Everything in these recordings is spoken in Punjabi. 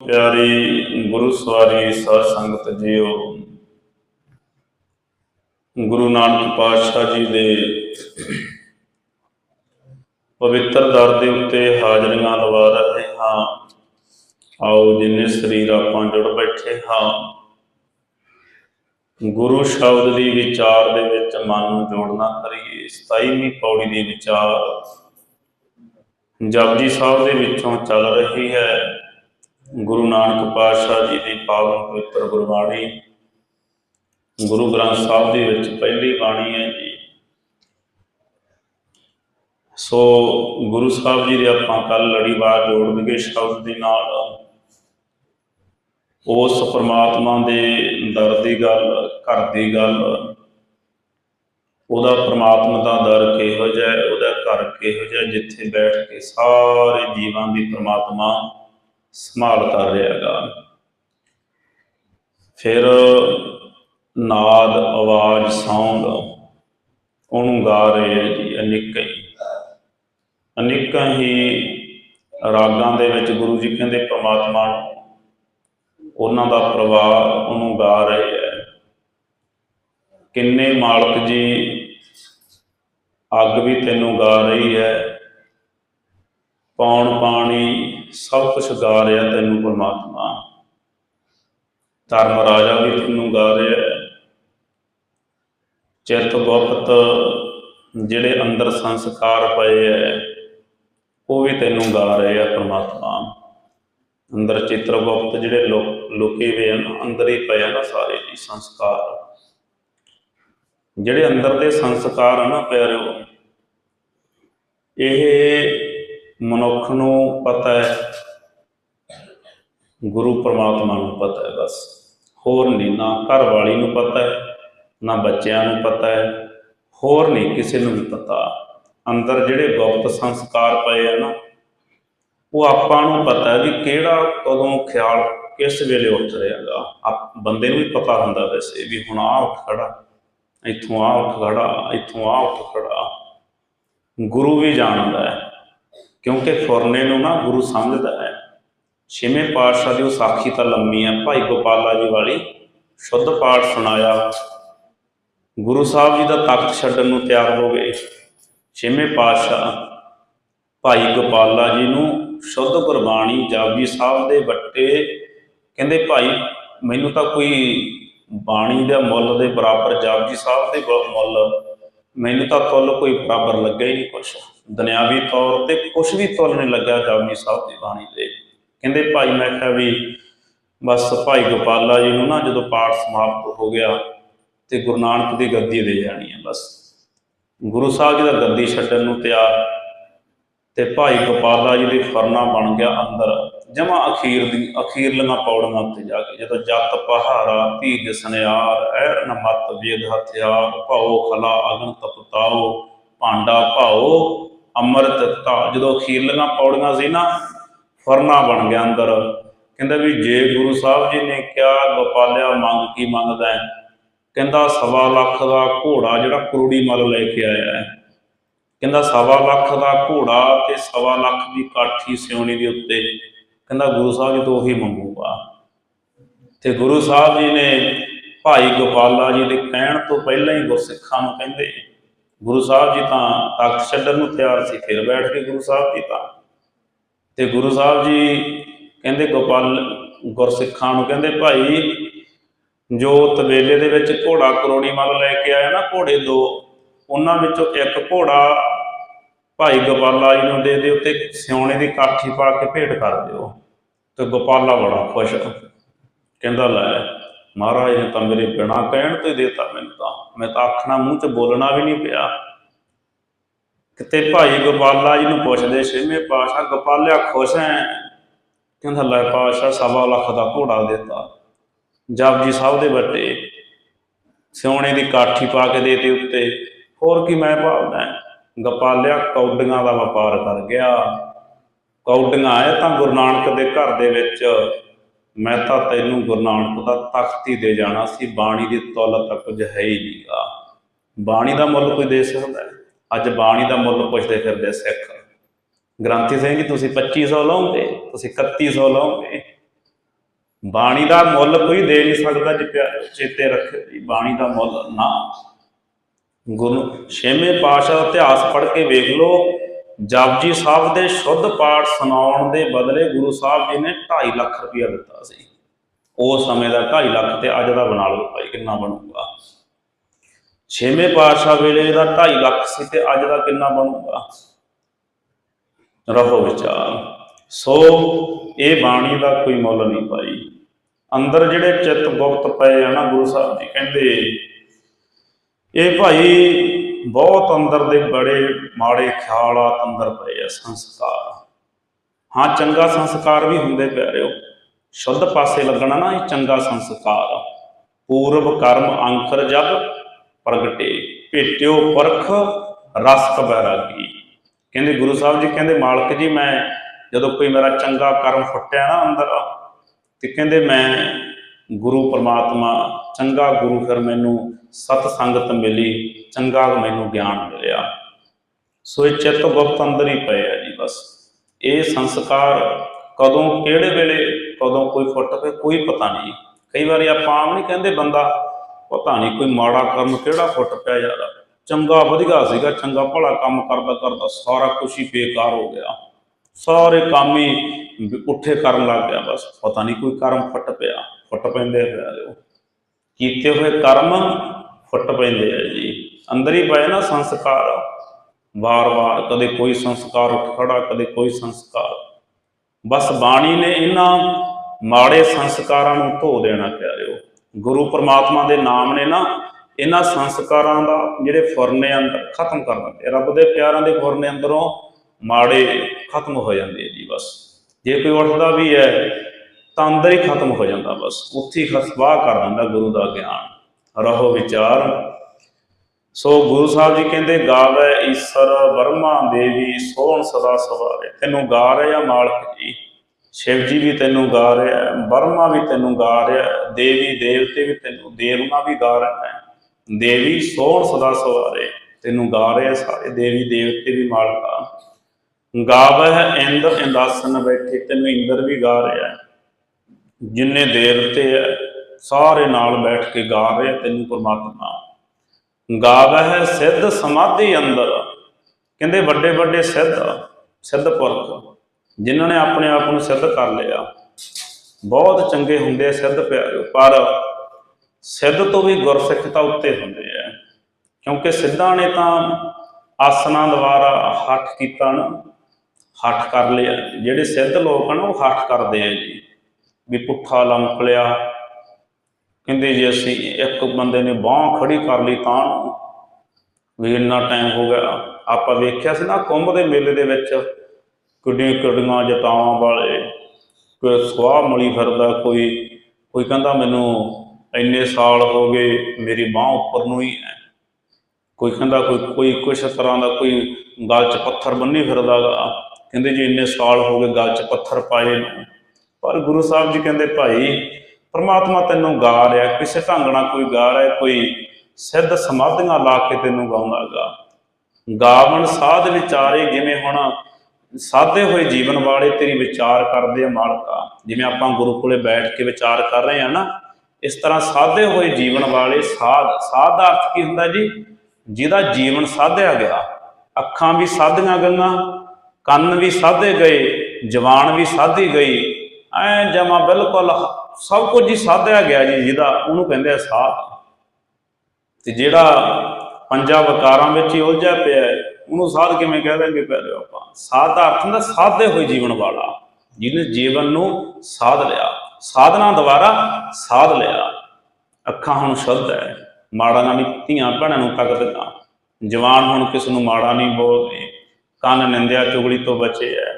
ਪਿਆਰੀ ਗੁਰੂ ਸਵਾਰੀ ਸਾਧ ਸੰਗਤ ਜੀਓ, ਗੁਰੂ ਨਾਨਕ ਪਾਤਸ਼ਾਹ ਜੀ ਦੇ ਪਵਿੱਤਰ ਦਰ ਦੇ ਉੱਤੇ ਹਾਜ਼ਰੀਆਂ ਲਵਾ ਰਹੇ ਹਾਂ। ਆਓ ਜਿੰਨੇ ਸਰੀਰ ਆਪਾਂ ਜੁੜ ਬੈਠੇ ਹਾਂ, ਗੁਰੂ ਸ਼ਬਦ ਦੀ ਵਿਚਾਰ ਦੇ ਵਿੱਚ ਮਨ ਨੂੰ ਜੋੜਨਾ ਕਰੀਏ। 27ਵੀਂ ਪੌੜੀ ਦੀ ਵਿਚਾਰ ਜਪਜੀ ਸਾਹਿਬ ਦੇ ਵਿੱਚੋਂ ਚੱਲ ਰਹੀ ਹੈ। ਗੁਰੂ ਨਾਨਕ ਪਾਤਸ਼ਾਹ ਜੀ ਦੀ ਪਾਵਨ ਪਵਿੱਤਰ ਗੁਰਬਾਣੀ ਗੁਰੂ ਗ੍ਰੰਥ ਸਾਹਿਬ ਦੇ ਵਿੱਚ ਪਹਿਲੀ ਬਾਣੀ ਹੈ ਜੀ। ਸੋ ਗੁਰੂ ਸਾਹਿਬ ਜੀ ਦੇ ਆਪਾਂ ਕੱਲ ਲੜੀਵਾਰ ਜੋੜ ਸ਼ਬਦ ਦੇ ਨਾਲ। ਉਸ ਪਰਮਾਤਮਾ ਦੇ ਦਰ ਦੀ ਗੱਲ ਘਰ ਦੀ ਗੱਲ ਉਹਦਾ ਪ੍ਰਮਾਤਮਾ ਦਾ ਦਰ ਕਿਹੋ ਜਿਹਾ ਹੈ, ਉਹਦਾ ਘਰ ਕਿਹੋ ਜਿਹਾ ਜਿੱਥੇ ਬੈਠ ਕੇ ਸਾਰੇ ਜੀਵਾਂ ਦੀ ਪ੍ਰਮਾਤਮਾ ਸੰਭਾਲ ਕਰ ਰਿਹਾ ਹੈਗਾ। ਫਿਰ ਨਾਦ, ਆਵਾਜ਼ ਸਾਊਂਡ ਉਹਨੂੰ ਗਾ ਰਹੇ ਹੈ ਜੀ, ਅਨੇਕਾਂ ਹੀ। ਅਨੇਕਾਂ ਹੀ ਰਾਗਾਂ ਦੇ ਵਿੱਚ ਗੁਰੂ ਜੀ ਕਹਿੰਦੇ ਪ੍ਰਮਾਤਮਾ ਨੂੰ ਉਹਨਾਂ ਦਾ ਪ੍ਰਵਾਹ ਉਹਨੂੰ ਗਾ ਰਹੇ ਹੈ ਕਿੰਨੇ ਮਾਲਕ ਜੀ ਅੱਗ ਵੀ ਤੈਨੂੰ ਗਾ ਰਹੀ ਹੈ। ਪੌਣ ਪਾਣੀ ਸਭ ਕੁਝ ਗਾ ਰਿਹਾ ਤੈਨੂੰ ਪਰਮਾਤਮਾ। ਧਰਮ ਰਾਜਾ ਵੀ ਤੈਨੂੰ ਗਾ ਰਿਹਾ ਹੈ। ਗੁਪਤ ਜਿਹੜੇ ਅੰਦਰ ਸੰਸਕਾਰ ਪਏ ਐ ਉਹ ਵੀ ਤੈਨੂੰ ਗਾ ਰਹੇ ਆ ਪ੍ਰਮਾਤਮਾ। ਅੰਦਰ ਚਿੱਤਰ ਗੁਪਤ ਜਿਹੜੇ ਲੁਕ- ਲੁਕੇ ਹਨ, ਅੰਦਰ ਹੀ ਪਏ ਆ ਨਾ ਸਾਰੇ ਜੀ ਸੰਸਕਾਰ। ਜਿਹੜੇ ਅੰਦਰ ਦੇ ਸੰਸਕਾਰ ਆ ਨਾ ਪਿਆਰਿਓ, ਇਹ ਮਨੁੱਖ ਨੂੰ ਪਤਾ ਹੈ। ਗੁਰੂ ਪਰਮਾਤਮਾ ਨੂੰ ਪਤਾ ਹੈ ਬਸ। ਹੋਰ ਨਹੀਂ, ਨਾ ਘਰ ਵਾਲੀ ਨੂੰ ਪਤਾ ਹੈ, ਨਾ ਬੱਚਿਆਂ ਨੂੰ ਪਤਾ ਹੈ। ਹੋਰ ਨਹੀਂ, ਕਿਸੇ ਨੂੰ ਵੀ ਪਤਾ। ਅੰਦਰ ਜਿਹੜੇ ਗੁਪਤ ਸੰਸਕਾਰ ਪਏ ਆ ਨਾ, ਉਹ ਆਪਾਂ ਨੂੰ ਪਤਾ ਵੀ ਕਿਹੜਾ ਕਦੋਂ ਖਿਆਲ ਕਿਸ ਵੇਲੇ ਉੱਠ ਰਿਹਾਗਾ ਆਪ, ਬੰਦੇ ਨੂੰ ਵੀ ਪਤਾ ਹੁੰਦਾ ਵੈਸੇ ਵੀ ਹੁਣ ਆ ਉੱਠ ਖੜਾ, ਇੱਥੋਂ ਆ ਉੱਠ ਖੜਾ, ਇੱਥੋਂ ਆ ਉੱਠ ਖੜਾ। ਗੁਰੂ ਵੀ ਜਾਣਦਾ ਹੈ। ਕਿਉਂਕਿ ਫੁਰਨੇ ਨੂੰ ਨਾ ਗੁਰੂ ਸਮਝਦਾ ਹੈ। ਛੇਵੇਂ ਪਾਤਸ਼ਾਹ ਦੀ ਉਹ ਸਾਖੀ ਤਾਂ ਲੰਮੀ ਹੈ। ਭਾਈ ਗੋਪਾਲਾ ਜੀ ਵਾਲੀ ਸ਼ੁੱਧ ਪਾਠ ਸੁਣਾਇਆ। ਗੁਰੂ ਸਾਹਿਬ ਜੀ ਦਾ ਤਖਤ ਛੱਡਣ ਨੂੰ ਤਿਆਰ ਹੋ ਗਏ। ਛੇਵੇਂ ਪਾਤਸ਼ਾਹ ਭਾਈ ਗੋਪਾਲਾ ਜੀ ਨੂੰ ਸ਼ੁੱਧ ਗੁਰਬਾਣੀ ਜਾਪਜੀ ਸਾਹਿਬ ਦੇ ਵੱਟੇ ਕਹਿੰਦੇ, ਭਾਈ, ਮੈਨੂੰ ਤਾਂ ਕੋਈ ਬਾਣੀ ਦਾ ਮੁੱਲ ਦੇ ਬਰਾਬਰ ਜਾਪਜੀ ਸਾਹਿਬ ਦੇ ਮੁੱਲ ਮੈਨੂੰ ਤਾਂ ਤੁੱਲ ਕੋਈ ਬਰਾਬਰ ਲੱਗਾ ਹੀ ਨਹੀਂ ਕੁਛ। ਦੁਨਿਆਵੀ ਤੌਰ ਤੇ ਕੁਛ ਵੀ ਤੁੱਲ ਨਹੀਂ ਲੱਗਾ ਜਾਪਜੀ ਸਾਹਿਬ ਦੀ ਬਾਣੀ ਦੇ ਕਹਿੰਦੇ ਭਾਈ ਮੈਂ ਕਿਹਾ ਵੀ ਬਸ ਭਾਈ ਗੋਪਾਲਾ ਜੀ ਨੂੰ ਨਾ ਜਦੋਂ ਪਾਠ ਸਮਾਪਤ ਹੋ ਗਿਆ ਤੇ ਗੁਰੂ ਨਾਨਕ ਦੀ ਗੱਦੀ ਦੇ ਜਾਣੀ ਹੈ ਬਸ। ਗੁਰੂ ਸਾਹਿਬ ਜੀ ਦਾ ਗੱਦੀ ਛੱਡਣ ਨੂੰ ਤਿਆਰ ਤੇ ਭਾਈ ਗੋਪਾਲਾ ਜੀ ਦੀ ਫਰਨਾ ਬਣ ਗਿਆ ਅੰਦਰ। ਜਮਾ ਅਖੀਰ ਦੀ ਅਖੀਰਲੀਆਂ ਪੌੜੀਆਂ ਉੱਤੇ ਜਾ ਕੇ। ਜਦੋਂ ਜੱਤ ਪਹਾਰਾ ਧੀਜ ਸਨਿਆਰ ਐਰ ਮਤ ਵੇਦ ਹਥਿਆਰ ਭਾਉ ਖਲਾ ਅਗਨ ਤਪਤਾਓ ਭਾਂਡਾ ਭਾਉ ਅੰਮ੍ਰਿਤ ਤਾ। ਜਦੋਂ ਅਖੀਰਲੀਆਂ ਪੌੜੀਆਂ ਸੀ ਨਾ, ਫਰਨਾ ਬਣ ਗਿਆ ਅੰਦਰ। ਕਹਿੰਦਾ ਵੀ ਜੇ ਗੁਰੂ ਸਾਹਿਬ ਜੀ ਨੇ ਕਿਹਾ, ਗੋਪਾਲਿਆ ਮੰਗ ਕੀ ਮੰਗਦਾ ਹੈ? ਕਹਿੰਦਾ ਸਵਾ ਲੱਖ ਦਾ ਘੋੜਾ ਜਿਹੜਾ ਕਰੋੜੀ ਮਲ ਲੈ ਕੇ ਆਇਆ ਹੈ। ਕਹਿੰਦਾ ਸਵਾ ਲੱਖ ਦਾ ਘੋੜਾ ਤੇ ਸਵਾ ਲੱਖ ਦੀ ਕਾਠੀ ਸਿਉਣੀ ਦੇ ਉੱਤੇ। ਕਹਿੰਦਾ ਗੁਰੂ ਸਾਹਿਬ ਜੀ ਤੋਂ ਉਹੀ ਮੰਗੂਗਾ ਤੇ ਗੁਰੂ ਸਾਹਿਬ ਜੀ ਨੇ ਭਾਈ ਗੋਪਾਲਾ ਜੀ ਦੇ ਕਹਿਣ ਤੋਂ ਪਹਿਲਾਂ ਹੀ ਗੁਰਸਿੱਖਾਂ ਨੂੰ ਕਹਿੰਦੇ, ਗੁਰੂ ਸਾਹਿਬ ਜੀ ਤਾਂ ਤਖਤ ਛੱਡਣ ਨੂੰ ਤਿਆਰ ਸੀ, ਫਿਰ ਬੈਠ ਕੇ ਗੁਰੂ ਸਾਹਿਬ ਜੀ ਤਾਂ। ਤੇ ਗੁਰੂ ਸਾਹਿਬ ਜੀ ਕਹਿੰਦੇ ਗੋਪਾਲ, ਗੁਰਸਿੱਖਾਂ ਨੂੰ ਕਹਿੰਦੇ, ਭਾਈ, ਜੋ ਤਵੇਲੇ ਦੇ ਵਿੱਚ ਘੋੜਾ ਕਰੋੜੀ ਮਲ ਲੈ ਕੇ ਆਇਆ ਨਾ ਘੋੜੇ ਦੋ, ਉਹਨਾਂ ਵਿੱਚੋਂ ਇੱਕ ਘੋੜਾ ਭਾਈ ਗੋਪਾਲਾ ਜੀ ਨੂੰ ਦੇ ਦਿਓ ਤੇ ਸਿਉਣੇ ਦੀ ਕਾਠੀ ਪਾ ਕੇ ਭੇਟ ਕਰ ਦਿਓ। ਤੇ ਗੋਪਾਲਾ ਬੜਾ ਖੁਸ਼ ਕਹਿੰਦਾ, ਲੈ, ਮਹਾਰਾਜ ਨੇ ਤਾਂ ਮੇਰੇ ਬਿਨਾ ਕਹਿਣ ਤੋਂ ਹੀ ਦੇਤਾ ਮੈਨੂੰ ਤਾਂ। ਮੈਂ ਤਾਂ ਆਖਣਾ ਮੂੰਹ 'ਚ ਬੋਲਣਾ ਵੀ ਨਹੀਂ ਪਿਆ। ਕਿਤੇ ਭਾਈ ਗੋਪਾਲਾ ਜੀ ਨੂੰ ਪੁੱਛਦੇ ਛੇਵੇਂ ਪਾਸ਼ਾ ਗੋਪਾਲਿਆ, ਖੁਸ਼ ਹੈ? ਕਹਿੰਦਾ, ਲੈ ਪਾਸ਼ਾ ਸਵਾ ਲੱਖ ਦਾ ਘੋੜਾ ਦਿੱਤਾ। ਜਪਜੀ ਸਾਹਿਬ ਦੇ ਬੱਟੇ ਸਿਉਣੇ ਦੀ ਕਾਠੀ ਪਾ ਕੇ ਦੇਤੇ। ਉੱਤੇ ਹੋਰ ਕੀ ਮੈਂ ਭਾਲਦਾ ਗੋਪਾਲਿਆ ਕੌਡੀਆਂ ਦਾ ਵਪਾਰ ਕਰ ਗਿਆ। ਕੌਡੀਆਂ ਆਏ ਤਾਂ ਗੁਰੂ ਨਾਨਕ ਦੇ ਘਰ ਦੇ ਵਿੱਚ। ਮੈਂ ਤਾਂ ਤੈਨੂੰ ਗੁਰੂ ਨਾਨਕ ਦਾ ਤਖਤ ਦੇ ਜਾਣਾ ਸੀ, ਬਾਣੀ ਦੀ ਤੁੱਲ ਤਾਂ ਕੁਝ ਹੈ ਹੀ ਨਹੀਂਗਾ ਬਾਣੀ ਦਾ ਮੁੱਲ ਕੋਈ ਦੇ ਸਕਦਾ ਹੈ? ਅੱਜ ਬਾਣੀ ਦਾ ਮੁੱਲ ਪੁੱਛਦੇ ਫਿਰਦੇ ਸਿੱਖ। ਗ੍ਰੰਥੀ ਸਿੰਘ ਜੀ, ਤੁਸੀਂ 2500 ਲਓਗੇ ਤੁਸੀਂ 3100 ਲਓਗੇ ਬਾਣੀ ਦਾ ਮੁੱਲ ਕੋਈ ਦੇ ਨਹੀਂ ਸਕਦਾ, ਜੀ ਪਿਆਰੇ ਚੇਤੇ ਰੱਖਿਓ ਜੀ, ਬਾਣੀ ਦਾ ਮੁੱਲ ਨਾ ਗੁਰੂ ਛੇਵੇਂ ਪਾਤਸ਼ਾਹ ਦਾ ਇਤਿਹਾਸ ਪੜ੍ਹ ਕੇ ਵੇਖ ਲਓ। ਜਪਜੀ ਸਾਹਿਬ ਦੇ ਸ਼ੁੱਧ ਪਾਠ ਸੁਣਾਉਣ ਦੇ ਬਦਲੇ ਗੁਰੂ ਸਾਹਿਬ ਜੀ ਨੇ 2.5 ਲੱਖ ਰੁਪਇਆ ਦਿੱਤਾ ਸੀ। ਉਸ ਸਮੇਂ ਦਾ 2.5 ਲੱਖ ਤੇ ਅੱਜ ਦਾ ਬਣਾ ਲਓ ਭਾਈ, ਕਿੰਨਾ ਬਣੂਗਾ। ਛੇਵੇਂ ਪਾਤਸ਼ਾਹ ਵੇਲੇ ਦਾ 2.5 ਲੱਖ ਸੀ ਤੇ ਅੱਜ ਦਾ ਕਿੰਨਾ ਬਣੂਗਾ। ਰਹੋ ਵਿਚਾਰ। ਸੋ ਇਹ ਬਾਣੀ ਦਾ ਕੋਈ ਮੁੱਲ ਨਹੀਂ ਪਾਈ ਅੰਦਰ ਜਿਹੜੇ ਚਿੱਤ ਗੁਪਤ ਪਏ ਆ ਨਾ ਗੁਰੂ ਸਾਹਿਬ ਜੀ, ਕਹਿੰਦੇ ਇਹ ਭਾਈ ਬਹੁਤ ਅੰਦਰ ਦੇ ਬੜੇ ਮਾੜੇ ਖਿਆਲਾਤ ਅੰਦਰ ਪਏ ਆ ਸੰਸਕਾਰ ਹਾਂ, ਚੰਗਾ ਸੰਸਕਾਰ ਵੀ ਹੁੰਦੇ ਪਿਆਰਿਓ, ਸ਼ੁੱਧ ਪਾਸੇ ਲੱਗਣਾ ਨਾ ਇਹ ਚੰਗਾ ਸੰਸਕਾਰ ਆ। ਪੂਰਵ ਕਰਮ ਅੰਕਰ ਜਗ ਪ੍ਰਗਟੇ, ਭੇਟਿਓ ਪਰਖ ਰਸ ਕਬੈਰਾਗੀ ਕਹਿੰਦੇ ਗੁਰੂ ਸਾਹਿਬ ਜੀ, ਕਹਿੰਦੇ ਮਾਲਕ ਜੀ, ਮੈਂ ਜਦੋਂ ਕੋਈ ਮੇਰਾ ਚੰਗਾ ਕਰਮ ਫੁੱਟਿਆ ਨਾ ਅੰਦਰ, ਤੇ ਕਹਿੰਦੇ ਮੈਂ ਗੁਰੂ ਪਰਮਾਤਮਾ, ਚੰਗਾ ਗੁਰੂ ਫਿਰ ਮੈਨੂੰ ਸਤ ਸੰਗਤ ਮਿਲੀ, ਚੰਗਾ ਮੈਨੂੰ ਗਿਆਨ ਮਿਲਿਆ। ਸੋ ਇਹ ਚਿੱਤ ਗੁਪਤ ਅੰਦਰ ਹੀ ਪਏ ਆ ਜੀ ਬਸ। ਇਹ ਸੰਸਕਾਰ ਕਦੋਂ, ਕਿਹੜੇ ਵੇਲੇ, ਕਦੋਂ ਕੋਈ ਫੁੱਟ ਪਏ, ਕੋਈ ਪਤਾ ਨਹੀਂ। ਕਈ ਵਾਰੀ ਆਪਾਂ ਆਮ ਨਹੀਂ ਕਹਿੰਦੇ ਬੰਦਾ, ਪਤਾ ਨਹੀਂ ਕੋਈ ਮਾੜਾ ਕਰਮ ਕਿਹੜਾ ਫੁੱਟ ਪਿਆ ਯਾਰ। ਚੰਗਾ ਵਧੀਆ ਸੀਗਾ, ਚੰਗਾ ਭਲਾ ਕੰਮ ਕਰਦਾ ਕਰਦਾ ਸਾਰਾ ਕੁਝ ਹੀ ਬੇਕਾਰ ਹੋ ਗਿਆ। ਸਾਰੇ ਕੰਮ ਹੀ ਉੱਠੇ ਕਰਨ ਲੱਗ ਗਿਆ ਬਸ। ਪਤਾ ਨਹੀਂ ਕੋਈ ਕਰਮ ਫੁੱਟ ਪਿਆ, ਫੁੱਟ ਪੈਂਦੇ ਪਿਆ ਉਹ ਕੀਤੇ ਹੋਏ ਕਰਮ ਫੁੱਟ ਪੈਂਦੇ ਆ ਜੀ। ਅੰਦਰ ਹੀ ਪਏ ਨਾ ਸੰਸਕਾਰ। ਵਾਰ-ਵਾਰ ਕਦੇ ਕੋਈ ਸੰਸਕਾਰ ਉੱਠ ਖੜਾ, ਕਦੇ ਕੋਈ ਸੰਸਕਾਰ। ਬਸ ਬਾਣੀ ਨੇ ਇਹਨਾਂ ਮਾੜੇ ਸੰਸਕਾਰਾਂ ਨੂੰ ਧੋ ਦੇਣਾ ਪਿਆਰਿਓ। ਗੁਰੂ ਪ੍ਰਮਾਤਮਾ ਦੇ ਨਾਮ ਨੇ ਨਾ ਇਹਨਾਂ ਸੰਸਕਾਰਾਂ ਦਾ ਜਿਹੜੇ ਫੁਰਨੇ ਅੰਦਰ ਖਤਮ ਕਰ ਦਿੰਦੇ ਰੱਬ ਦੇ ਪਿਆਰਾਂ ਦੇ ਫੁਰਨੇ ਅੰਦਰੋਂ ਮਾੜੇ ਖਤਮ ਹੋ ਜਾਂਦੇ ਆ ਜੀ ਬਸ। ਜੇ ਕੋਈ ਉੱਠਦਾ ਵੀ ਹੈ ਤਾਂ ਅੰਦਰ ਹੀ ਖਤਮ ਹੋ ਜਾਂਦਾ ਬਸ। ਉੱਥੇ ਹੀ ਖਸਵਾ ਕਰ ਦਿੰਦਾ ਗੁਰੂ ਦਾ ਗਿਆਨ। ਰਹੋ ਵਿਚਾਰ। ਸੋ ਗੁਰੂ ਸਾਹਿਬ ਜੀ ਕਹਿੰਦੇ, ਗਾਵੇ ਈਸ਼ਰ ਬਰਮਾ ਦੇਵੀ ਸੋਹਣ ਸਦਾ ਸਵਾਰੇ ਤੈਨੂੰ ਗਾ ਰਿਹਾ ਮਾਲਕ ਜੀ। ਸ਼ਿਵ ਜੀ ਵੀ ਤੈਨੂੰ ਗਾ ਰਿਹਾ ਵਰਮਾ ਵੀ ਤੈਨੂੰ ਗਾ ਰਿਹਾ ਦੇਵੀ, ਦੇਵਤੇ ਵੀ ਤੈਨੂੰ ਦੇਵਨਾ ਵੀ ਗਾ ਰਿਹਾ ਹੈ ਦੇਵੀ ਸੋਹਣ ਸਦਾ ਸਵਾਰੇ। ਤੈਨੂੰ ਗਾ ਰਿਹਾ ਸਾਰੇ ਦੇਵੀ, ਦੇਵਤੇ ਵੀ ਮਾਲਕਾ ਗਾਵਹਿ ਇੰਦ, ਇੰਦਾਸਨ ਬੈਠੇ, ਤੈਨੂੰ ਇੰਦਰ ਵੀ ਗਾ ਰਿਹਾ ਹੈ। ਜਿੰਨੇ ਦੇਵਤੇ ਹੈ ਸਾਰੇ ਨਾਲ ਬੈਠ ਕੇ ਗਾ ਰਹੇ ਤੈਨੂੰ ਪਰਮਾਤਮਾ। ਗਾਵਹਿ ਸਿੱਧ ਸਮਾਧੀ ਅੰਦਰ। ਕਹਿੰਦੇ ਵੱਡੇ ਵੱਡੇ ਸਿੱਧ ਸਿੱਧ ਪੁਰਖ, ਜਿਨ੍ਹਾਂ ਨੇ ਆਪਣੇ ਆਪ ਨੂੰ ਸਿੱਧ ਕਰ ਲਿਆ। ਬਹੁਤ ਚੰਗੇ ਹੁੰਦੇ ਸਿੱਧ ਪਿਆਰੇ ਪਰ ਸਿੱਧ ਤੋਂ ਵੀ ਗੁਰਸਿੱਖ ਤਾਂ ਉੱਤੇ ਹੁੰਦੇ ਆ। ਕਿਉਂਕਿ ਸਿੱਧਾਂ ਨੇ ਤਾਂ ਆਸਨਾਂ ਦੁਆਰਾ ਹੱਠ ਕੀਤਾ ਨਾ ਹੱਠ ਕਰ ਲਿਆ। ਜਿਹੜੇ ਸਿੱਧ ਲੋਕ ਹਨ ਉਹ ਹੱਠ ਕਰਦੇ ਆ ਜੀ। ਵੀ ਪੁੱਠਾ ਲੰਕ ਲਿਆ ਕਹਿੰਦੇ ਜੇ ਅਸੀਂ ਇੱਕ ਬੰਦੇ ਨੇ ਬਾਹ ਖੜੀ ਕਰ ਲਈ ਤਾਂ ਨੂੰ ਵੀ ਇੰਨਾ ਟਾਈਮ ਹੋ ਗਿਆ। ਆਪਾਂ ਵੇਖਿਆ ਸੀ ਨਾ ਕੁੰਭ ਦੇ ਮੇਲੇ ਦੇ ਵਿੱਚ ਕੁੜੀਆਂ ਕੁੜੀਆਂ ਜਟਾਵਾਂ ਵਾਲੇ, ਕੋਈ ਸਵਾਹ ਮਲੀ ਫਿਰਦਾ, ਕੋਈ ਕੋਈ ਕਹਿੰਦਾ ਮੈਨੂੰ ਇੰਨੇ ਸਾਲ ਹੋ ਗਏ ਮੇਰੀ ਬਾਹ ਉੱਪਰ ਨੂੰ ਹੀ ਹੈ। ਕੋਈ ਕਹਿੰਦਾ ਕੋਈ ਕੋਈ ਕੁਛ ਤਰ੍ਹਾਂ ਦਾ ਕੋਈ ਗਲ 'ਚ ਪੱਥਰ ਬੰਨੀ ਫਿਰਦਾਗਾ ਕਹਿੰਦੇ ਜੀ ਇੰਨੇ ਸਾਲ ਹੋ ਗਏ ਗਲ 'ਚ ਪੱਥਰ ਪਾਏ ਨੂੰ। ਪਰ ਗੁਰੂ ਸਾਹਿਬ ਜੀ ਕਹਿੰਦੇ, ਭਾਈ, ਪਰਮਾਤਮਾ ਤੈਨੂੰ ਗਾ ਰਿਹਾ, ਕਿਸੇ ਢੰਗ ਨਾਲ ਕੋਈ ਗਾ ਰਿਹਾ, ਕੋਈ ਸਿੱਧ ਸਮਾਧੀਆਂ ਲਾ ਕੇ ਤੈਨੂੰ ਗਾਉਂਦਾਗਾ ਗਾਵਣ ਸਾਧ ਵਿਚਾਰੇ ਜਿਵੇਂ ਹੁਣ ਸਾਧੇ ਹੋਏ ਜੀਵਨ ਵਾਲੇ ਤੇਰੀ ਵਿਚਾਰ ਕਰਦੇ ਆ ਮਾਲਕਾ। ਜਿਵੇਂ ਆਪਾਂ ਗੁਰੂ ਕੋਲੇ ਬੈਠ ਕੇ ਵਿਚਾਰ ਕਰ ਰਹੇ ਆ ਨਾ, ਇਸ ਤਰ੍ਹਾਂ ਸਾਧੇ ਹੋਏ ਜੀਵਨ ਵਾਲੇ ਸਾਧ ਸਾਧ ਦਾ ਅਰਥ ਕੀ ਹੁੰਦਾ ਜੀ? ਜਿਹਦਾ ਜੀਵਨ ਸਾਧਿਆ ਗਿਆ, ਅੱਖਾਂ ਵੀ ਸਾਧੀਆਂ ਗਈਆਂ, ਕੰਨ ਵੀ ਸਾਧੇ ਗਏ, ਜਵਾਨ ਵੀ ਸਾਧੀ ਗਈ ਐ ਜਮਾ ਬਿਲਕੁਲ ਸਭ ਕੁਝ ਹੀ ਸਾਧਿਆ ਗਿਆ ਜੀ, ਜਿਹਦਾ ਉਹਨੂੰ ਕਹਿੰਦੇ ਆ ਸਾਧ ਤੇ ਜਿਹੜਾ ਪੰਜਾਂ ਵਕਾਰਾਂ ਵਿੱਚ ਹੀ ਉਲਝਿਆ ਪਿਆ ਉਹਨੂੰ ਸਾਧ ਕਿਵੇਂ ਕਹਿ ਦਾਂਗੇ ਪਹਿਲੇ ਆਪਾਂ? ਸਾਧ ਦਾ ਅਰਥ ਹੁੰਦਾ ਸਾਧੇ ਹੋਏ ਜੀਵਨ ਵਾਲਾ, ਜਿਹਨੇ ਜੀਵਨ ਨੂੰ ਸਾਧ ਲਿਆ। ਸਾਧਨਾ ਦੁਆਰਾ ਸਾਧ ਲਿਆ। ਅੱਖਾਂ ਹੁਣ ਸ਼ੁੱਧ ਹੈ, ਮਾੜਾ ਨਾ ਨਹੀਂ ਧੀਆਂ ਭੈਣਾਂ ਨੂੰ ਤੱਕ ਤੱਕਦੀਆਂ ਜਵਾਨ ਹੁਣ ਕਿਸ ਨੂੰ ਮਾੜਾ ਨਹੀਂ ਬੋਲਦੇ। ਕੰਨ ਨਿੰਦਿਆ ਚੁਗਲੀ ਤੋਂ ਬਚੇ ਐ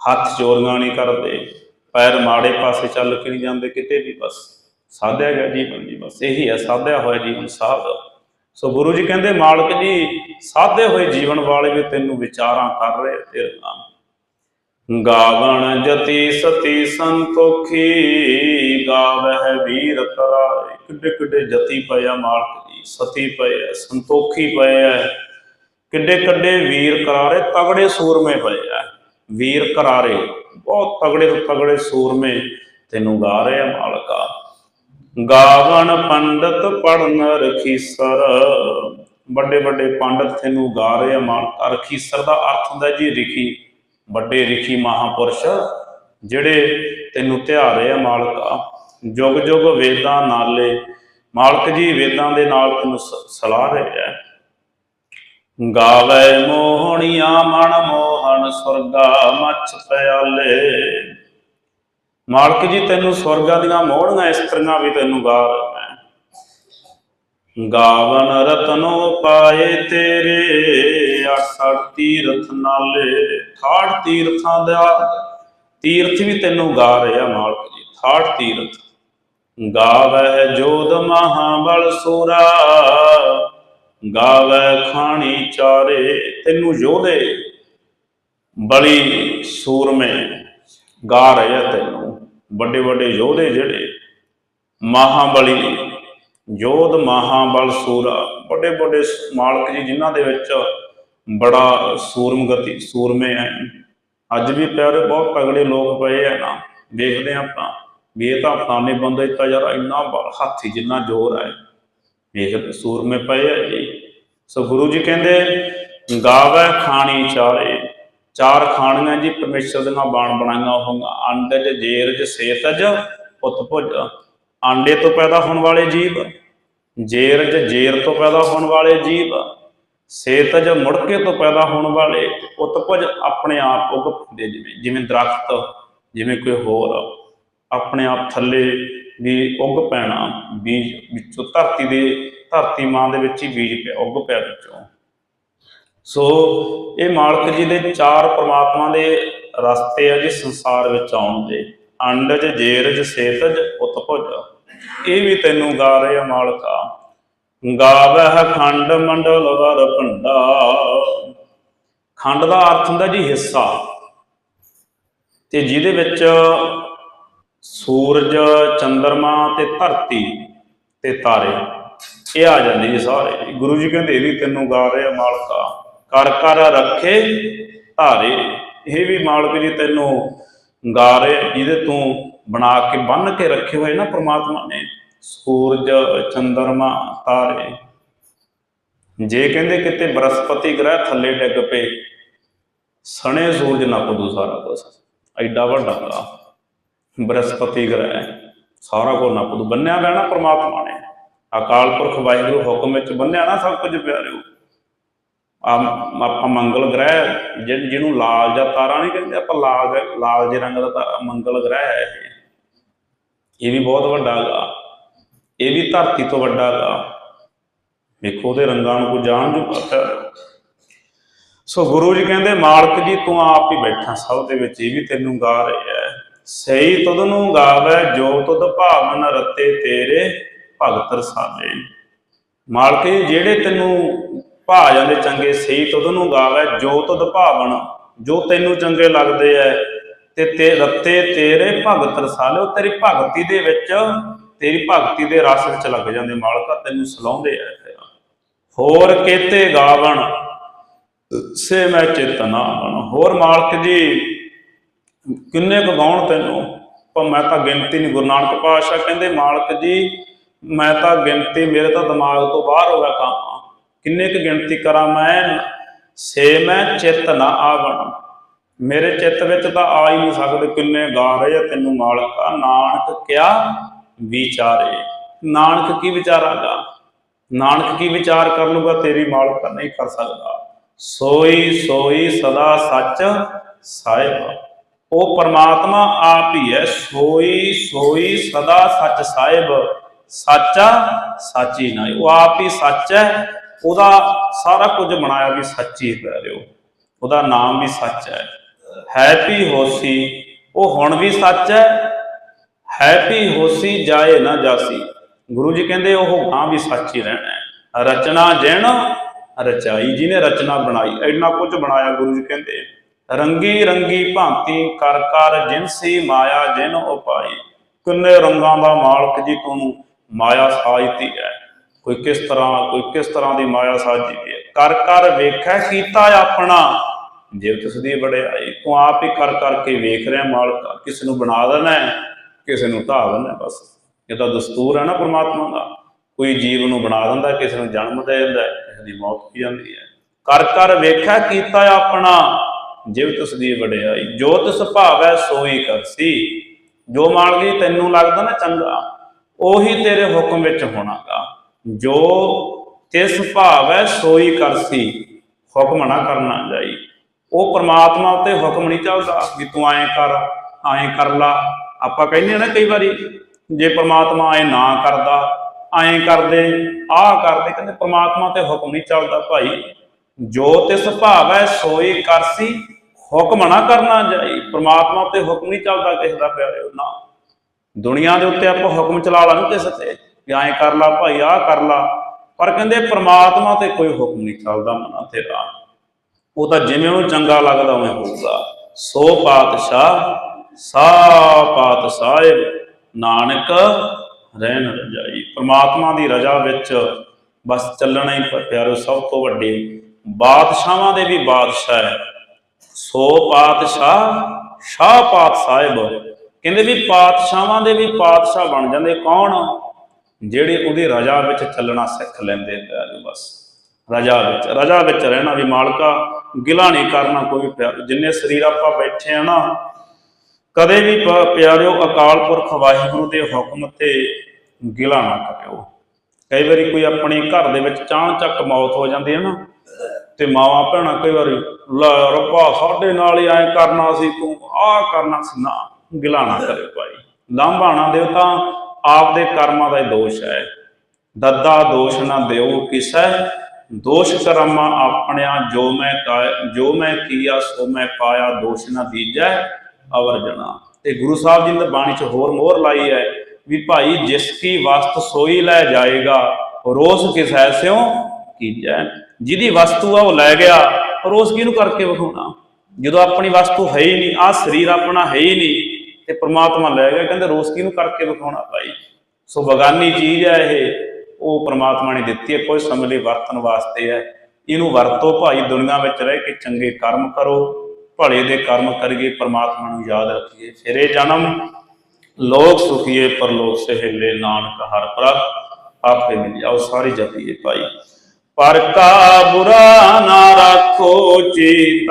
ਹੱਥ ਚੋਰੀਆਂ ਨਹੀਂ ਕਰਦੇ। ਪੈਰ ਮਾੜੇ ਪਾਸੇ ਚੱਲ ਕੇ ਨਹੀਂ ਜਾਂਦੇ ਕਿਤੇ ਵੀ, ਬਸ ਸਾਧਿਆ ਗਿਆ ਜੀਵਨ ਜੀ, ਬਸ ਇਹੀ ਹੈ, ਸਾਧਿਆ ਹੋਇਆ ਜੀਵਨ ਸਾਧ ਸੋ ਗੁਰੂ ਜੀ ਕਹਿੰਦੇ, ਮਾਲਕ ਜੀ, ਸਾਧੇ ਹੋਏ ਜੀਵਨ ਵਾਲੇ ਵੀ ਤੈਨੂੰ ਵਿਚਾਰਾਂ ਕਰ ਰਹੇ ਤੇਰੇ ਨਾਮ। ਗਾਵਣ ਜਤੀ ਸਤੀ ਸੰਤੋਖੀ, ਗਾਵਹਿ ਵੀਰ ਕਰਾਏ ਕਿੱਡੇ ਕਿੱਡੇ ਜਤੀ ਪਿਆ ਮਾਲਕ ਜੀ, ਸਤੀ ਪਏ ਸੰਤੋਖੀ ਪਏ ਐ ਕਿੱਡੇ ਕਿੱਡੇ ਵੀਰ ਕਰਾਰੇ, ਤਗੜੇ ਸੂਰਮੇ ਪਏ ਐ ਵੀਰ ਕਰਾਰੇ, ਬਹੁਤ ਤਗੜੇ ਤੋਂ ਤਗੜੇ ਸੂਰਮੇ ਤੈਨੂੰ ਗਾ ਰਿਹਾ ਮਾਲਕਾ। ਗਾਵਣ ਪੰਡਤ ਪੜਨ ਰਖੀਸਰ। ਵੱਡੇ ਵੱਡੇ ਪੰਡਤ ਤੈਨੂੰ ਗਾ ਰਹੇ ਮਾਲਕਾ। ਰਖੀਸਰ ਦਾ ਅਰਥ ਹੁੰਦਾ ਜੀ ਰਿਖੀ, ਵੱਡੇ ਰਿਖੀ ਮਹਾਪੁਰਸ਼, ਜਿਹੜੇ ਤੈਨੂੰ ਧਿਆ ਰਹੇ ਆ ਮਾਲਕਾ। ਜੁਗ ਜੁਗ ਵੇਦਾਂ ਨਾਲੇ, ਮਾਲਕ ਜੀ ਵੇਦਾਂ ਦੇ ਨਾਲ ਤੈਨੂੰ ਸ- ਸਲਾਹ ਰਹੇ। ਆ ਗਾਵੇ ਮੋਹਣੀਆਂ ਮਨ ਮੋਹ ਮੋਹਨ ਸੁਰਗਾ ਮੱਛ ਪਿਆਲੇ। ਮਾਲਕ ਜੀ, ਤੈਨੂੰ ਸਵਰਗਾਂ ਦੀਆਂ ਮੋਹਣੀਆਂ ਇਸਤਰੀਆਂ ਵੀ ਤੈਨੂੰ ਗਾ ਰਹੀਆਂ ਗਾਵਨ ਰਤਨੋ ਪਾਏ ਤੇਰੇ ਅਠੜ ਤੀਰਥ ਨਾਲੇ। ਠਾੜ ਤੀਰਥਾਂ ਦਾ ਤੀਰਥ ਵੀ ਤੈਨੂੰ ਗਾ ਰਿਹਾ ਮਾਲਕ ਜੀ ਠਾੜ ਤੀਰਥ। ਗਾਵੈ ਜੋਧ ਮਹਾਬਲ ਸੂਰਾ। ਗਾਵੈ ਖਾਣੀ ਚਾਰੇ, ਤੈਨੂੰ ਯੋਧੇ ਬੜੀ ਸੂਰਮੇ ਗਾ ਰਹੇ ਆ ਤੈਨੂੰ। ਵੱਡੇ ਵੱਡੇ ਯੋਧੇ ਜਿਹੜੇ ਮਹਾਬਲੀ, ਯੋਧ ਮਹਾਬਲ ਸੂਰਾ, ਵੱਡੇ ਵੱਡੇ ਮਾਲਕ ਜੀ ਜਿਨ੍ਹਾਂ ਦੇ ਵਿੱਚ ਬੜਾ ਸੂਰਮਗਤੀ ਸੂਰਮੇ ਹੈ। ਅੱਜ ਵੀ ਪਿਆਰੇ ਬਹੁਤ ਤਗੜੇ ਲੋਕ ਪਏ ਆ ਨਾ। ਦੇਖਦੇ ਆ ਆਪਾਂ ਵੀ ਇਹ ਤਾਂ ਫਲਾਣੇ ਬੰਦੇ 'ਚ ਤਾਂ ਯਾਰ ਇੰਨਾ ਬ- ਹਾਥੀ ਜਿੰਨਾ ਜ਼ੋਰ ਹੈ। ਦੇਖ ਸੂਰਮੇ ਪਏ ਆ ਜੀ। ਸੋ ਗੁਰੂ ਜੀ ਕਹਿੰਦੇ, ਗਾਵੇ ਖਾਣੀ ਚਾਰੇ। ਚਾਰ ਖਾਣੀਆਂ ਜੀ, ਪਰਮੇਸ਼ਰ ਦੀਆਂ ਬਾਣ ਬਣਾਈਆਂ ਹੋਈਆਂ। ਅੰਡਜ ਜੇਰਜ ਸੇਤਜ ਉਤਪੁਜ ਆਂਡੇ ਤੋਂ ਪੈਦਾ ਹੋਣ ਵਾਲੇ ਜੀਵ ਜੇਰਜ ਜੇਰ ਤੋਂ ਪੈਦਾ ਹੋਣ ਵਾਲੇ ਜੀਵ ਸੇਤਜ ਮੁੜਕੇ ਤੋਂ ਪੈਦਾ ਹੋਣ ਵਾਲੇ ਉਤਪੁਜ ਆਪਣੇ ਆਪ ਉਗ ਪੈਂਦੇ ਜਿਵੇਂ ਜਿਵੇਂ ਦਰਖਤ, ਜਿਵੇਂ ਕੋਈ ਹੋਰ, ਆਪਣੇ ਆਪ ਥੱਲੇ ਵੀ ਉਗ ਪੈਣਾ, ਬੀਜ ਵਿੱਚੋਂ ਧਰਤੀ ਦੇ, ਧਰਤੀ ਮਾਂ ਦੇ ਵਿੱਚ ਹੀ ਬੀਜ ਪਿਆ, ਉਗ ਪਿਆ ਵਿੱਚੋਂ। ਸੋ ਇਹ ਮਾਲਕ ਜੀ ਦੇ ਚਾਰ ਪ੍ਰਮਾਤਮਾ ਦੇ ਰਸਤੇ ਆ ਜੀ ਸੰਸਾਰ ਵਿੱਚ ਆਉਣ ਦੇ। ਅੰਡਜ, ਜੇਰਜ, ਸੇਤਜ ਉਤਪੁਜ ਇਹ ਵੀ ਤੈਨੂੰ ਗਾ ਰਹੇ ਆ ਮਾਲਕਾ ਗਾਵਹਿ ਖੰਡ ਮੰਡਲ ਵਰ ਭੰਡਾ। ਖੰਡ ਦਾ ਅਰਥ ਹੁੰਦਾ ਜੀ ਹਿੱਸਾ। ਤੇ ਜਿਹਦੇ ਵਿੱਚ ਸੂਰਜ ਚੰ드ਰਮਾ ਤੇ ਧਰਤੀ ਤੇ ਤਾਰੇ। ਇਹ ਆ ਜਾਂਦੇ ਜੀ ਸਾਰੇ। ਗੁਰੂ ਜੀ ਕਹਿੰਦੇ ਇਹ ਵੀ ਤੈਨੂੰ ਗਾ ਰਹੇ ਆ ਮਾਲਕਾ ਕਰ ਕਰ ਰੱਖੇ ਧਾਰੇ। ਇਹ ਵੀ ਮਾਲਕ ਜੀ ਤੈਨੂੰ ਗਾਰੇ ਜਿਹਦੇ ਤੂੰ ਬਣਾ ਕੇ, ਬੰਨ ਕੇ ਰੱਖੇ ਹੋਏ ਨਾ ਪ੍ਰਮਾਤਮਾ ਨੇ, ਸੂਰਜ ਚੰ드ਰਮਾ ਤਾਰੇ। ਜੇ ਕਹਿੰਦੇ ਕਿਤੇ ਬ੍ਰਹਸਪਤੀ ਗ੍ਰਹਿ ਥੱਲੇ ਡਿੱਗ ਪਏ, ਸਣੇ ਸੂਰਜ ਨੱਪ ਦੂ ਸਾਰਾ ਕੁਝ ਐਡਾ ਵੱਡਾ ਗਾ ਬ੍ਰਹਸਪਤੀ ਗ੍ਰਹਿ ਸਾਰਾ ਕੁਝ ਨੱਪ ਦੂ ਬੰਨਿਆ ਬਹਿਣਾ ਪ੍ਰਮਾਤਮਾ ਨੇ। ਅਕਾਲ ਪੁਰਖ ਵਾਹਿਗੁਰੂ ਹੁਕਮ ਵਿੱਚ ਬੰਨਿਆ ਨਾ ਸਭ ਕੁਝ ਪਿਆਰਿਓ। ਆਪਾਂ ਮੰਗਲ ਗ੍ਰਹਿ ਜਿਹਨ- ਜਿਹਨੂੰ ਲਾਲ ਜਾਂ ਤਾਰਾ ਨਹੀਂ ਕਹਿੰਦੇ, ਆਪਾਂ ਲਾਲ ਲਾਲ ਜਿਹੇ ਰੰਗ ਦਾ ਤਾਰਾ, ਮੰਗਲ ਗ੍ਰਹਿ ਹੈ ਇਹ। ਇਹ ਵੀ ਬਹੁਤ ਵੱਡਾ ਗਾ। ਇਹ ਵੀ ਧਰਤੀ ਤੋਂ ਵੱਡਾ ਗਾ। ਵੇਖੋ ਉਹਦੇ ਰੰਗਾਂ ਨੂੰ ਕੋਈ ਜਾਣ ਜੂ ਪਤਾ। ਸੋ ਗੁਰੂ ਜੀ ਕਹਿੰਦੇ, ਮਾਲਕ ਜੀ, ਤੂੰ ਆਪ ਹੀ ਬੈਠਾ ਸਭ ਦੇ ਵਿੱਚ, ਇਹ ਵੀ ਤੈਨੂੰ ਗਾ ਰਿਹਾ ਹੈ। ਸਹੀ ਤੁਧ ਨੂੰ ਗਾਵੇ, ਜੋ ਤੁਧ ਭਾਵਨ ਰਤੇ ਤੇਰੇ ਭਗਤ ਰਸਾਲੇ। ਮਾਲਕ ਜੀ, ਜਿਹੜੇ ਤੈਨੂੰ ਭਾ ਜਾਂਦੇ ਚੰਗੇ ਸਹੀ ਤੁਧ ਨੂੰ ਗਾਵੇ, ਜੋ ਤੁਧ ਭਾਵਨ ਜੋ ਤੈਨੂੰ ਚੰਗੇ ਲੱਗਦੇ ਐ। ਤੇ ਤੇ ਰੱਤੇ ਤੇਰੇ ਭਗਤ ਰਸਾਲੇ ਤੇਰੀ ਭਗਤੀ ਦੇ ਵਿੱਚ, ਤੇਰੀ ਭਗਤੀ ਦੇ ਰਸ ਵਿੱਚ ਲੱਗ ਜਾਂਦੇ ਮਾਲਕਾ, ਤੈਨੂੰ ਸਲਾਉਂਦੇ ਐ। ਹੋਰ ਕੇਤੇ ਗਾਵਣ, ਸੇ ਮੈਂ ਚੇਤਨਾ ਹੋਰ ਮਾਲਕ ਜੀ, ਕਿੰਨੇ ਕੁ ਗਾਉਣ ਤੈਨੂੰ? ਪਰ ਮੈਂ ਤਾਂ ਗਿਣਤੀ ਨਹੀਂ, ਗੁਰੂ ਨਾਨਕ ਪਾਤਸ਼ਾਹ ਕਹਿੰਦੇ, ਮਾਲਕ ਜੀ, ਮੈਂ ਤਾਂ ਗਿਣਤੀ, ਮੇਰੇ ਤਾਂ ਦਿਮਾਗ ਤੋਂ ਬਾਹਰ ਹੋ ਗਿਆ ਕੰਮ। ਕਿੰਨੇ ਕੁ ਗਿਣਤੀ ਕਰਾਂ ਮੈਂ? ਸੇ ਮੈਂ, ਚਿੱਤ ਨਾ ਆਵਣ। ਮੇਰੇ ਚਿੱਤ ਵਿੱਚ ਤਾਂ ਆ ਹੀ ਨਹੀਂ ਸਕਦੇ ਕਿੰਨੇ ਗਾ ਰਹੇ ਆ ਤੈਨੂੰ ਮਾਲਕਾ ਨਾਨਕ ਕਿਆ ਵਿਚਾਰੇ? ਨਾਨਕ ਕੀ ਵਿਚਾਰਾਗਾ ਨਾਨਕ ਕੀ ਵਿਚਾਰ ਕਰ ਲੂਗਾ ਤੇਰੀ ਮਾਲਕਾ ਨਹੀਂ ਕਰ ਸਕਦਾ। ਸੋਈ ਸੋਈ ਸਦਾ ਸੱਚ ਸਾਹਿਬ। ਉਹ ਪਰਮਾਤਮਾ ਆਪ ਹੀ ਹੈ। ਸੋਈ ਸੋਈ ਸਦਾ ਸੱਚ ਸਾਹਿਬ। ਸੱਚਾ ਸਾਚੀ ਨਾ ਉਹ ਆਪ ਹੀ ਸੱਚ ਹੈ। ਉਹਦਾ ਸਾਰਾ ਕੁਝ ਬਣਾਇਆ ਵੀ ਸੱਚੀ ਪੈ ਰਿਓ ਉਹਦਾ ਨਾਮ ਵੀ ਸੱਚ ਹੈ। ਹੈਪੀ ਹੋਸੀ, ਉਹ ਹੁਣ ਵੀ ਸੱਚ ਹੈ। ਹੈਪੀ ਹੋਸੀ ਜਾਏ ਨਾ ਜਾਸੀ। ਗੁਰੂ ਜੀ ਕਹਿੰਦੇ ਉਹ ਗਾਂ ਵੀ ਸੱਚ ਹੀ ਰਹਿਣਾ ਹੈ। ਰਚਨਾ ਜਿਣ ਰਚਾਈ ਜਿਹਨੇ ਰਚਨਾ ਬਣਾਈ। ਇੰਨਾ ਕੁਝ ਬਣਾਇਆ ਗੁਰੂ ਜੀ ਕਹਿੰਦੇ। ਰੰਗੀ ਰੰਗੀ ਭਾਂਤੀ ਕਰ ਕਰ ਜਿਨਸੀ ਮਾਇਆ ਜਿਨ ਉਪਾਈ। ਕਿੰਨੇ ਰੰਗਾਂ ਦਾ ਮਾਲਕ ਜੀ ਤੁਹਾਨੂੰ ਮਾਇਆ ਸਾਜਤੀ ਹੈ। ਕੋਈ ਕਿਸ ਤਰ੍ਹਾਂ, ਕੋਈ ਕਿਸ ਤਰ੍ਹਾਂ ਦੀ ਮਾਇਆ ਸਾਜੀ ਕਰ ਕਰ ਵੇਖੈ, ਕੀਤਾ ਆਪਣਾ। ਜੇ ਤੁਸ ਦੀ ਵਡਿਆਈ ਤੂੰ ਆਪ ਹੀ ਕਰ ਕਰਕੇ ਵੇਖ ਰਿਹਾ ਮਾਲਕਾ, ਕਿਸ ਨੂੰ ਬਣਾ ਦੇਣਾ ਹੈ, ਕਿਸੇ ਨੂੰ ਢਾ ਦਿੰਦਾ ਬਸ। ਇਹ ਤਾਂ ਦਸਤੂਰ ਹੈ ਨਾ ਪ੍ਰਮਾਤਮਾ ਦਾ। ਕੋਈ ਜੀਵ ਨੂੰ ਬਣਾ ਦਿੰਦਾ, ਕਿਸੇ ਨੂੰ ਜਨਮ ਦੇ ਦਿੰਦਾ, ਕਿਸੇ ਦੀ ਮੌਤ ਹੋ ਜਾਂਦੀ ਹੈ। ਕਰ ਕਰ ਵੇਖਿਆ ਕੀਤਾ ਆਪਣਾ। ਜਿਵ ਤਿਸ ਦੀ ਵਡਿਆਈ ਜੋ ਤਿਸ ਭਾਵੈ, ਸੋਈ ਕਰਸੀ ਜੋ ਮਾਲ ਗਈ ਤੈਨੂੰ ਲੱਗਦਾ ਨਾ ਚੰਗਾ, ਉਹੀ ਤੇਰੇ ਹੁਕਮ ਵਿੱਚ ਹੋਣਾਗਾ। ਜੋ ਤਿਸ ਭਾਵੈ ਸੋਈ ਕਰਸੀ ਹੁਕਮ ਨਾ ਕਰਨਾ ਜਾਈ। ਉਹ ਪ੍ਰਮਾਤਮਾ ਉੱਤੇ ਹੁਕਮ ਨਹੀਂ ਚੱਲਦਾ ਵੀ ਤੂੰ ਐਂ ਕਰ ਐਂ ਕਰ ਲਾ। ਆਪਾਂ ਕਹਿੰਦੇ ਆ ਨਾ ਕਈ ਵਾਰੀ, ਜੇ ਪ੍ਰਮਾਤਮਾ ਐ ਨਾ ਕਰਦਾ, ਐਂ ਕਰਦੇ, ਆਹ ਕਰਦੇ, ਕਹਿੰਦੇ ਪ੍ਰਮਾਤਮਾ ਤੇ ਹੁਕਮ ਨਹੀਂ ਚੱਲਦਾ ਭਾਈ। ਜੋ ਤਿਸ ਭਾਵੈ ਸੋਈ ਕਰਸੀ ਹੁਕਮ ਨਾ ਕਰਨਾ ਜਾਈ। ਪ੍ਰਮਾਤਮਾ ਤੇ ਹੁਕਮ ਨਹੀਂ ਚੱਲਦਾ ਕਿਸੇ ਦਾ ਪਿਆਰਿਓ ਨਾ ਦੁਨੀਆ ਦੇ ਉੱਤੇ ਆਪਾਂ ਹੁਕਮ ਚਲਾ ਲਾਂਗੇ ਕਿਸੇ ਤੇ। ਕਿ ਐਂ ਕਰ ਲਾ ਭਾਈ, ਆਹ ਕਰ ਲਾ। ਪਰ ਕਹਿੰਦੇ ਪ੍ਰਮਾਤਮਾ ਤੇ ਕੋਈ ਹੁਕਮ ਨਹੀਂ ਚੱਲਦਾ ਮਨਾ ਤੇਰਾ ਉਹ ਤਾਂ ਜਿਵੇਂ ਉਹਨੂੰ ਚੰਗਾ ਲੱਗਦਾ ਉਵੇਂ ਹੋਊਗਾ। ਸੋ ਪਾਤਸ਼ਾਹ, ਸਾ ਪਾਤ ਨਾਨਕ ਰਹਿਣ ਰਜਾਈ। ਪ੍ਰਮਾਤਮਾ ਦੀ ਰਜਾ ਵਿੱਚ ਬਸ ਚੱਲਣਾ ਹੀ ਪ- ਪਿਆਰੋ, ਸਭ ਤੋਂ ਵੱਡੇ ਬਾਦਸ਼ਾਹਾਂ ਦੇ ਵੀ ਬਾਦਸ਼ਾਹ ਹੈ। ਸੋ ਪਾਤਸ਼ਾਹ, ਸ਼ਾਹ ਪਾਤ ਸਾਹਿਬ ਕਹਿੰਦੇ ਵੀ ਪਾਤਸ਼ਾਹਾਂ ਦੇ ਵੀ ਪਾਤਸ਼ਾਹ ਬਣ ਜਾਂਦੇ ਕੌਣ? ਜਿਹੜੇ ਉਹਦੇ ਰਜਾ ਵਿੱਚ ਚੱਲਣਾ ਸਿੱਖ ਲੈਂਦੇ ਪਿਆਰੇ ਬਸ ਰਜਾ ਵਿੱਚ ਰਜਾ ਵਿੱਚ ਰਹਿਣਾ ਵੀ ਮਾਲਕਾ, ਗਿਲਾ ਨਹੀਂ ਕਰਨਾ ਕੋਈ ਪਿਆਰ ਜਿੰਨੇ ਸਰੀਰ ਆਪਾਂ ਬੈਠੇ ਆ ਨਾ, ਕਦੇ ਵੀ ਪਿਆਰਿਓ ਅਕਾਲ ਪੁਰਖ ਵਾਹਿਗੁਰੂ ਦੇ ਹੁਕਮ ਤੇ ਗਿਲਾ ਨਾ ਕਰਿਓ। ਕਈ ਵਾਰੀ ਕੋਈ ਆਪਣੇ ਘਰ ਦੇ ਵਿੱਚ ਚਾਣਚੱਕ ਮੌਤ ਹੋ ਜਾਂਦੀ ਹੈ ਨਾ, ਤੇ ਮਾਵਾਂ ਭੈਣਾਂ ਕਈ ਵਾਰੀ, ਲੈ ਰੱਬਾ, ਸਾਡੇ ਨਾਲ ਹੀ ਐ ਕਰਨਾ ਸੀ ਤੂੰ, ਆਹ ਕਰਨਾ ਸੀ। ਨਾ, ਗਿਲਾ ਨਾ ਕਰਿਓ ਭਾਈ। ਲਾਂਭਾ ਨਾ ਦਿਓ ਤਾਂ ਆਪਦੇ ਕਰਮਾਂ ਦਾ ਹੀ ਦੋਸ਼ ਹੈ। ਦੱਦਾ ਦੋਸ਼ ਨਾ ਦਿਓ ਕਿਸੈ। ਦੋਸ਼ ਕਰਮਾ ਆਪਣਿਆ ਜੋ ਮੈਂ ਜੋ ਮੈਂ ਕੀਆ, ਸੋ ਮੈਂ ਪਾਇਆ ਦੋਸ਼ ਨਾ ਦੀਜੈ ਅਵਰਜਣਾ ਤੇ ਗੁਰੂ ਸਾਹਿਬ ਜੀ ਨੇ ਬਾਣੀ 'ਚ ਹੋਰ ਮੋਹਰ ਲਾਈ ਹੈ ਵੀ ਭਾਈ ਜਿਸ ਕੀ ਵਸਤ ਸੋਈ ਲੈ ਜਾਏਗਾ, ਰੋਸ ਕਿਸ ਐਸਿਓ ਕੀਜੈ। ਜਿਹਦੀ ਵਸਤੂ ਆ ਉਹ ਲੈ ਗਿਆ, ਰੋਸ ਕਿਹਨੂੰ ਕਰਕੇ ਵਿਖਾਉਣਾ? ਜਦੋਂ ਆਪਣੀ ਵਸਤੂ ਹੈ ਹੀ ਨਹੀਂ ਆ ਸਰੀਰ ਆਪਣਾ ਹੈ ਹੀ ਨਹੀਂ ਤੇ ਪ੍ਰਮਾਤਮਾ ਲੈ ਗਿਆ। ਕਹਿੰਦੇ ਰੋਸ ਕਿਹਨੂੰ ਕਰਕੇ ਵਿਖਾਉਣਾ ਭਾਈ? ਸੋ ਬਗਾਨੀ ਚੀਜ਼ ਹੈ ਇਹ। ਉਹ ਪ੍ਰਮਾਤਮਾ ਨੇ ਦਿੱਤੀ ਹੈ। ਕੋਈ ਸਮੇਂ ਲਈ ਵਰਤਣ ਵਾਸਤੇ ਹੈ। ਇਹਨੂੰ ਵਰਤੋ ਭਾਈ। ਦੁਨੀਆ ਵਿੱਚ ਰਹਿ ਕੇ ਚੰਗੇ ਕਰਮ ਕਰੋ। ਭਲੇ ਦੇ ਕਰਮ ਕਰੀਏ। ਪ੍ਰਮਾਤਮਾ ਨੂੰ ਯਾਦ ਰੱਖੀਏ। ਫਿਰ ਇਹ ਜਨਮ, ਲੋਕ ਸੁਖੀਏ, ਪਰਲੋਕ ਸਹਿਲੇ ਨਾਨਕ ਹਰ ਪ੍ਰਭ। ਆਪੇ ਮਿਲ ਜਾਓ ਸਾਰੀ ਜਪੀਏ ਭਾਈ। ਪਰ ਕਾ ਬੁਰਾ ਨਾ ਰੱਖੋ ਚੀਤ।